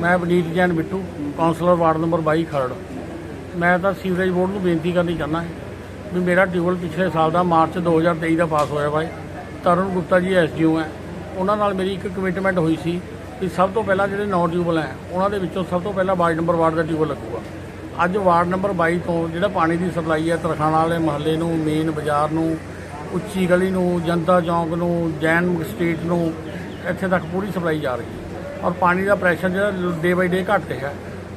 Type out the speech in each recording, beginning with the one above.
ਮੈਂ Vaneet Jain Bittu councillor ward number 22 Kharar. ਮੈਂ ਤਾਂ ਸੀਵਰੇਜ ਬੋਰਡ ਨੂੰ ਬੇਨਤੀ ਕਰਨੀ ਚਾਹੁੰਦਾ ਹਾਂ ਵੀ ਮੇਰਾ ਟਿਊਬਲ ਪਿਛਲੇ ਸਾਲ ਦਾ ਮਾਰਚ 2023 ਦਾ ਪਾਸ ਹੋਇਆ ਵਾ। ਹੈ। ਤਰੁਣ ਗੁਪਤਾ ਜੀ ਐਸਡੀਓ ਹੈ। ਉਹਨਾਂ ਨਾਲ ਮੇਰੀ ਇੱਕ ਕਮਿਟਮੈਂਟ ਹੋਈ ਸੀ ਵੀ ਸਭ ਤੋਂ ਪਹਿਲਾਂ ਜਿਹੜੇ ਨੌ ਟਿਊਬਲ ਹੈ, ਉਹਨਾਂ ਦੇ ਵਿੱਚੋਂ ਸਭ ਤੋਂ ਪਹਿਲਾਂ ਵਾਰਡ ਨੰਬਰ ਵਾਰਡ ਦਾ ਟਿਊਬਲ ਲੱਗੂਗਾ। ਅੱਜ ਵਾਰਡ ਨੰਬਰ 22 ਤੋਂ ਜਿਹੜਾ ਪਾਣੀ ਦੀ ਸਪਲਾਈ ਹੈ, ਤਰਖਾਣਾ ਵਾਲੇ ਮਹੱਲੇ ਨੂੰ, ਮੇਨ ਬਾਜ਼ਾਰ ਨੂੰ, ਉੱਚੀ ਗਲੀ ਨੂੰ, ਜਨਤਾ ਚੌਂਕ ਨੂੰ, ਜੈਨ ਸਟਰੀਟ ਨੂੰ, ਇੱਥੇ ਤੱਕ ਪੂਰੀ ਸਪਲਾਈ ਜਾ ਰਹੀ ਹੈ। ਔਰ ਪਾਣੀ ਦਾ ਪ੍ਰੈਸ਼ਰ ਜਿਹੜਾ ਡੇ ਬਾਈ ਡੇ ਘਟ ਰਿਹਾ।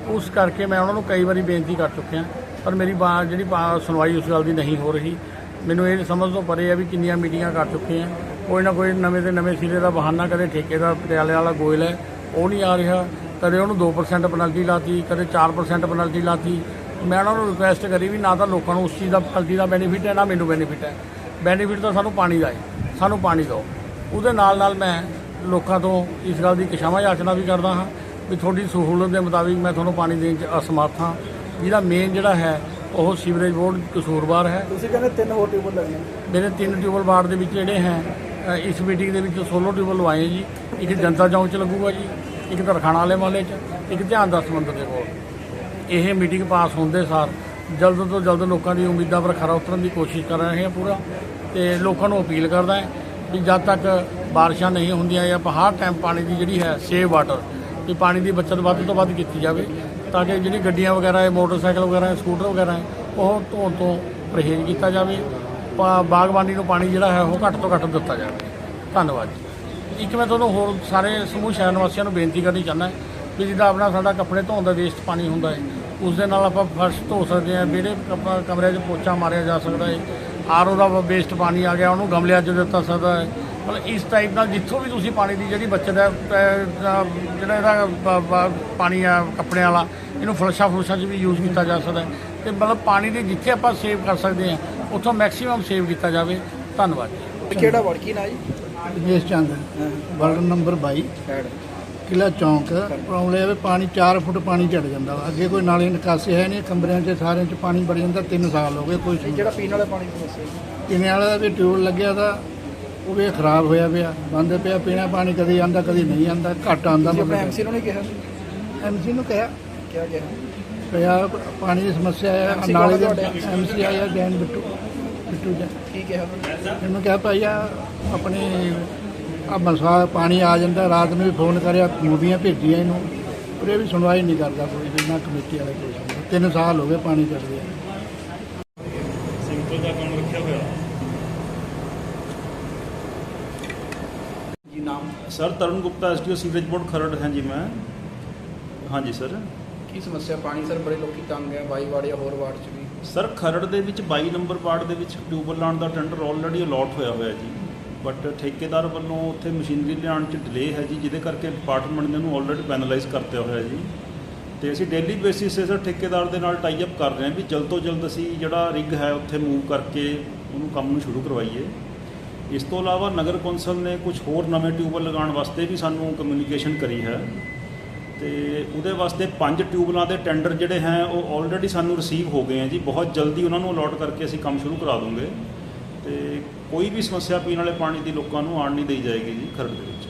ਉਸ ਕਰਕੇ ਮੈਂ ਉਹਨਾਂ ਨੂੰ ਕਈ ਵਾਰੀ ਬੇਨਤੀ ਕਰ ਚੁੱਕਿਆ ਪਰ ਮੇਰੀ ਬਾ- ਜਿਹੜੀ ਸੁਣਵਾਈ ਉਸ ਗੱਲ ਦੀ ਨਹੀਂ ਹੋ ਰਹੀ। ਮੈਨੂੰ ਇਹ ਸਮਝ ਤੋਂ ਪਰੇ ਆ ਵੀ ਕਿੰਨੀਆਂ ਮੀਟਿੰਗਾਂ ਕਰ ਚੁੱਕੇ ਆ ਕੋਈ ਨਾ ਕੋਈ ਨਵੇਂ ਤੇ ਨਵੇਂ ਸਿਰੇ ਦਾ ਬਹਾਨਾ, ਕਦੇ ਠੇਕੇਦਾਰ ਪਟਿਆਲੇ ਵਾਲਾ ਗੋਇਲ ਹੈ, ਉਹ ਨਹੀਂ ਆ ਰਿਹਾ। ਕਦੇ ਉਹਨੂੰ 2% ਪੈਨਲਟੀ ਲਾਤੀ, ਕਦੇ 4% ਪੈਨਲਟੀ ਲਾਤੀ। ਮੈਂ ਉਹਨਾਂ ਨੂੰ ਰਿਕੁਐਸਟ ਕਰੀ ਵੀ ਨਾ ਤਾਂ ਲੋਕਾਂ ਨੂੰ ਉਸ ਚੀਜ਼ ਦਾ ਪੈਨਲਟੀ ਦਾ ਬੈਨੀਫਿਟ ਹੈ, ਨਾ ਮੈਨੂੰ ਬੈਨੀਫਿਟ ਹੈ। ਬੈਨੀਫਿਟ ਤਾਂ ਸਾਨੂੰ ਪਾਣੀ ਦਾ ਹੈ, ਸਾਨੂੰ ਪਾਣੀ ਦਿਓ। ਉਹਦੇ ਨਾਲ ਨਾਲ ਮੈਂ ਲੋਕਾਂ ਤੋਂ ਇਸ ਗੱਲ ਦੀ ਕਿਸ਼ਾਵਾਂ ਯਾਚਨਾ ਵੀ ਕਰਦਾ ਹਾਂ ਵੀ ਤੁਹਾਡੀ ਸਹੂਲਤ ਦੇ ਮੁਤਾਬਿਕ ਮੈਂ ਤੁਹਾਨੂੰ ਪਾਣੀ ਦੇਣ 'ਚ ਅਸਮਰਥ ਹਾਂ। ਜਿਹਦਾ ਮੇਨ ਜਿਹੜਾ ਹੈ ਉਹ ਸੀਵਰੇਜ ਬੋਰਡ ਕਸੂਰਵਾਰ ਹੈ। ਤੁਸੀਂ ਕਹਿੰਦੇ ਤਿੰਨ ਹੋਰ ਟਿਊਬਲ ਲੱਗਣੇ ਮੇਰੇ ਤਿੰਨ ਟਿਊਬਲ ਵਾਰਡ ਦੇ ਵਿੱਚ ਜਿਹੜੇ ਹੈ ਇਸ ਮੀਟਿੰਗ ਦੇ ਵਿੱਚ ਸੋਲੋ ਟਿਊਬਲ ਲਵਾਏ ਜੀ। ਇੱਕ ਜਨਤਾ ਚੌਂਕ 'ਚ ਲੱਗੂਗਾ ਜੀ ਇੱਕ ਤਰਖਾਣਾ ਵਾਲੇ ਮਹੱਲੇ 'ਚ ਇੱਕ ਧਿਆਨ ਦਾ ਸਮੁੰਦਰ ਦੇ ਕੋਲ। ਇਹ ਮੀਟਿੰਗ ਪਾਸ ਹੁੰਦੇ ਸਾਰ ਜਲਦ ਤੋਂ ਜਲਦ ਲੋਕਾਂ ਦੀ ਉਮੀਦਾਂ ਪਰ ਖਰਾ ਉਤਰਨ ਦੀ ਕੋਸ਼ਿਸ਼ ਕਰ ਰਹੇ ਹਾਂ ਪੂਰਾ ਤੇ ਲੋਕਾਂ ਨੂੰ ਅਪੀਲ ਕਰਦਾ ਹੈ ਵੀ ਜਦ ਤੱਕ ਬਾਰਿਸ਼ਾਂ ਨਹੀਂ ਹੁੰਦੀਆਂ ਜਾਂ ਹਰ ਟਾਈਮ ਪਾਣੀ ਦੀ ਜਿਹੜੀ ਹੈ ਸੇਵ ਵਾਟਰ ਵੀ ਪਾਣੀ ਦੀ ਬਚਤ ਵੱਧ ਤੋਂ ਵੱਧ ਕੀਤੀ ਜਾਵੇ ਤਾਂ ਕਿ ਜਿਹੜੀ ਗੱਡੀਆਂ ਵਗੈਰਾ ਹੈ, ਮੋਟਰਸਾਈਕਲ ਵਗੈਰਾ ਹੈ, ਸਕੂਟਰ ਵਗੈਰਾ ਹੈ, ਉਹ ਧੋਣ ਤੋਂ ਪਰਹੇਜ਼ ਕੀਤਾ ਜਾਵੇ। ਬਾਗਬਾਨੀ ਨੂੰ ਪਾਣੀ ਜਿਹੜਾ ਹੈ, ਉਹ ਘੱਟ ਤੋਂ ਘੱਟ ਦਿੱਤਾ ਜਾਵੇ। ਧੰਨਵਾਦ ਜੀ। ਇੱਕ ਮੈਂ ਤੁਹਾਨੂੰ ਹੋਰ ਸਾਰੇ ਸਮੂਹ ਸ਼ਹਿਰ ਨਿਵਾਸੀਆਂ ਨੂੰ ਬੇਨਤੀ ਕਰਨੀ ਚਾਹੁੰਦਾ ਵੀ ਜਿੱਦਾਂ ਆਪਣਾ ਸਾਡਾ ਕੱਪੜੇ ਧੋਣ ਦਾ ਵੇਸਟ ਪਾਣੀ ਹੁੰਦਾ ਹੈ, ਉਸ ਦੇ ਨਾਲ ਆਪਾਂ ਫਰਸ਼ ਧੋ ਸਕਦੇ ਹਾਂ ਵਿਹੜੇ ਆਪਾਂ ਕਮਰਿਆਂ 'ਚ ਪੋਚਾ ਮਾਰਿਆ ਜਾ ਸਕਦਾ ਹੈ ਆਰਓ ਦਾ ਵੇਸਟ ਪਾਣੀ ਆ ਗਿਆ, ਉਹਨੂੰ ਗਮਲਿਆਂ 'ਚ ਦਿੱਤਾ ਸਕਦਾ ਹੈ ਮਤਲਬ ਇਸ ਟਾਈਪ ਨਾਲ ਜਿੱਥੋਂ ਵੀ ਤੁਸੀਂ ਪਾਣੀ ਦੀ ਜਿਹੜੀ ਬੱਚਤ ਹੈ ਜਿਹੜਾ ਇਹਦਾ ਪਾਣੀ ਆ ਕੱਪੜਿਆਂ ਵਾਲਾ ਇਹਨੂੰ ਫਲਸ਼ਾਂ ਫਲਸ਼ਾਂ 'ਚ ਵੀ ਯੂਜ਼ ਕੀਤਾ ਜਾ ਸਕਦਾ ਹੈ। ਤੇ ਮਤਲਬ ਪਾਣੀ ਦੀ ਜਿੱਥੇ ਆਪਾਂ ਸੇਵ ਕਰ ਸਕਦੇ ਹਾਂ ਉੱਥੋਂ ਮੈਕਸਿਮਮ ਸੇਵ ਕੀਤਾ ਜਾਵੇ। ਧੰਨਵਾਦ ਜੀ। ਕਿਹੜਾ ਕੀ ਨਾ ਜੀ? ਦੇਸ਼ ਚੰਦ। ਵਾਰਡ ਨੰਬਰ 22 ਕਿਲਾ ਚੌਂਕ। ਪ੍ਰੋਬਲਮ ਇਹ ਹੈ ਵੀ ਪਾਣੀ 4 ਫੁੱਟ ਪਾਣੀ ਚੜ ਜਾਂਦਾ ਵਾ। ਅੱਗੇ ਕੋਈ ਨਾਲੇ ਨਿਕਾਸੀ ਹੈ ਨਹੀਂ ਕਮਰਿਆਂ 'ਚ ਸਾਰਿਆਂ 'ਚ ਪਾਣੀ ਵੜ ਜਾਂਦਾ 3 ਸਾਲ ਹੋ ਗਏ ਕੋਈ ਜਿਹੜਾ ਪੀਣ ਵਾਲਾ ਪਾਣੀ ਦੀ ਸਮੱਸਿਆ ਜੀ। ਪੀਣੇ ਵਾਲਾ ਦਾ ਵੀ ਟਿਊਬ ਲੱਗਿਆ ਤਾਂ ਉਹ ਵੀ ਖਰਾਬ ਹੋਇਆ ਪਿਆ ਬੰਦ ਪਿਆ ਪੀਣਾ ਪਾਣੀ ਕਦੀ ਆਂਦਾ ਕਦੀ ਨਹੀਂ ਆਂਦਾ ਘੱਟ ਆਂਦਾ ਤੁਸੀਂ ਆਪਣੇ ਐਮਸੀ ਨੂੰ ਨਹੀਂ ਕਿਹਾ? ਐਮਸੀ ਨੂੰ ਕਿਹਾ। ਕਿਹਾ? ਗਿਆ ਪਿਆ ਪਾਣੀ ਦੀ ਸਮੱਸਿਆ ਹੈ MC ਨਾਲੇ ਦੇ ਕੌਣ ਤੁਹਾਡੇ? ਐਮਸੀ ਆਇਆ ਜੈਨ ਬਿੱਟੂ ਬਿੱਟੂ ਜੈਨ ਕੀ ਕਿਹਾ? ਇਹਨੂੰ ਕਿਹਾ ਭਾਈ ਆ ਆਪਣੇ ਆ ਮਸਾ ਪਾਣੀ ਆ ਜਾਂਦਾ ਰਾਤ ਨੂੰ ਵੀ ਫੋਨ ਕਰਿਆ ਮੂਵੀਆਂ ਭੇਜੀਆਂ ਇਹਨੂੰ। ਪਰ ਇਹ ਵੀ ਸੁਣਵਾਈ ਨਹੀਂ ਕਰਦਾ ਕੋਈ ਵੀ ਨਾ ਕਮੇਟੀ ਵਾਲੇ ਕੋਈ। ਸੁਣਦਾ। ਤਿੰਨ ਸਾਲ ਹੋ ਗਏ ਪਾਣੀ ਚੜਦੇ ਸਿੰਪਲ ਦਾ ਕੰਮ ਰੱਖਿਆ ਹੋਇਆ ਜੀ ਨਾਮ? Sir Tarun Gupta SDO sewerage board Kharar. ਹਾਂ ਜੀ ਮੈਂ। ਹਾਂਜੀ ਸਰ। ਕੀ ਸਮੱਸਿਆ? ਪਾਣੀ ਸਰ ਬੜੇ ਲੋਕੀ ਤੰਗ ਹੈ ਬਾਈ ਵਾੜ ਜਾਂ ਹੋਰ ਵਾੜ ਚ ਵੀ। ਸਰ ਖਰੜ ਦੇ ਵਿੱਚ 22 ਨੰਬਰ ਵਾਰਡ ਦੇ ਵਿੱਚ ਟਿਊਬਲ ਲਾਉਣ ਦਾ ਟੈਂਡਰ ਆਲਰੇਡੀ ਅਲਾਟ ਹੋਇਆ ਹੋਇਆ ਜੀ। ਬਟ ਠੇਕੇਦਾਰ ਵੱਲੋਂ ਉੱਥੇ ਮਸ਼ੀਨਰੀ ਲਿਆਉਣ 'ਚ ਡਿਲੇ ਹੈ ਜੀ ਜਿਹਦੇ ਕਰਕੇ ਡਿਪਾਰਟਮੈਂਟ ਨੇ ਉਹਨੂੰ ਆਲਰੇਡੀ ਪੈਨਲਾਈਜ਼ ਕਰਤਿਆ ਹੋਇਆ ਜੀ। ਤੇ ਅਸੀਂ ਡੇਲੀ ਬੇਸਿਸ 'ਤੇ ਸਰ ਠੇਕੇਦਾਰ ਦੇ ਨਾਲ ਟਾਈ ਅਪ ਕਰ ਰਹੇ ਹਾਂ ਵੀ ਜਲਦ ਤੋਂ ਜਲਦ ਅਸੀਂ ਜਿਹੜਾ ਰਿਗ ਹੈ ਉੱਥੇ ਮੂਵ ਕਰਕੇ ਉਹਨੂੰ ਕੰਮ ਨੂੰ ਸ਼ੁਰੂ ਕਰਵਾਈਏ। ਇਸ ਤੋਂ ਇਲਾਵਾ ਨਗਰ ਕੌਂਸਲ ਨੇ ਕੁਝ ਹੋਰ ਨਵੇਂ ਟਿਊਬਲ ਲਗਾਉਣ ਵਾਸਤੇ ਵੀ ਸਾਨੂੰ ਕਮਿਊਨੀਕੇਸ਼ਨ ਕਰੀ ਹੈ। ਤੇ ਉਹਦੇ ਵਾਸਤੇ ਪੰਜ ਟਿਊਬਲਾਂ ਦੇ ਟੈਂਡਰ ਜਿਹੜੇ ਹੈ, ਉਹ ਆਲਰੇਡੀ ਸਾਨੂੰ ਰਿਸੀਵ ਹੋ ਗਏ ਹੈ ਜੀ। ਬਹੁਤ ਜਲਦੀ ਉਹਨਾਂ ਨੂੰ ਅਲੋਟ ਕਰਕੇ ਅਸੀਂ ਕੰਮ ਸ਼ੁਰੂ ਕਰਾ ਦੂੰਗੇ। ਤੇ ਕੋਈ ਵੀ ਸਮੱਸਿਆ ਪੀਣ ਵਾਲੇ ਪਾਣੀ ਦੀ ਲੋਕਾਂ ਨੂੰ ਆਉਣ ਨਹੀਂ ਦੇਈ ਜਾਏਗੀ ਜੀ, ਖਰੜ ਦੇ ਵਿੱਚ।